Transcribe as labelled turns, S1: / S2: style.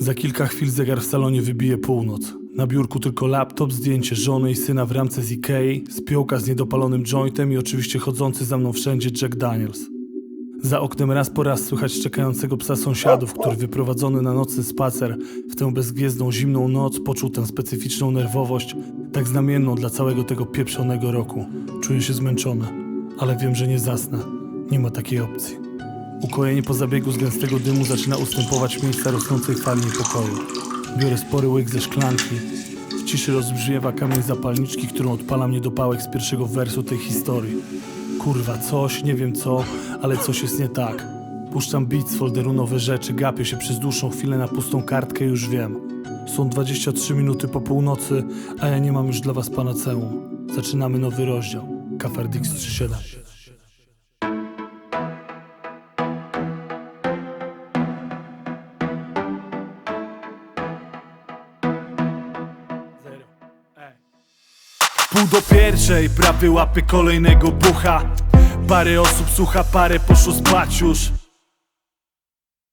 S1: Za kilka chwil zegar w salonie wybije północ. Na biurku tylko laptop, zdjęcie żony i syna w ramce z Ikei, spiołka z niedopalonym jointem i oczywiście chodzący za mną wszędzie Jack Daniels. Za oknem raz po raz słychać czekającego psa sąsiadów, który wyprowadzony na nocny spacer w tę bezgwiezdną zimną noc poczuł tę specyficzną nerwowość, tak znamienną dla całego tego pieprzonego roku. Czuję się zmęczony, ale wiem, że nie zasnę. Nie ma takiej opcji. Ukojenie po zabiegu z gęstego dymu zaczyna ustępować miejsca rosnącej fali niepokoju. Biorę spory łyk ze szklanki. W ciszy rozbrzmiewa kamień zapalniczki, którą odpalam niedopałek z pierwszego wersu tej historii. Kurwa, coś, nie wiem co, ale coś jest nie tak. Puszczam beat z folderu nowe rzeczy, gapię się przez dłuższą chwilę na pustą kartkę już wiem. Są 23 minuty po północy, a ja nie mam już dla was panaceum. Zaczynamy nowy rozdział. Kafardix 37. Pół do pierwszej, prawy łapy kolejnego bucha. Parę osób słucha, parę poszło spać już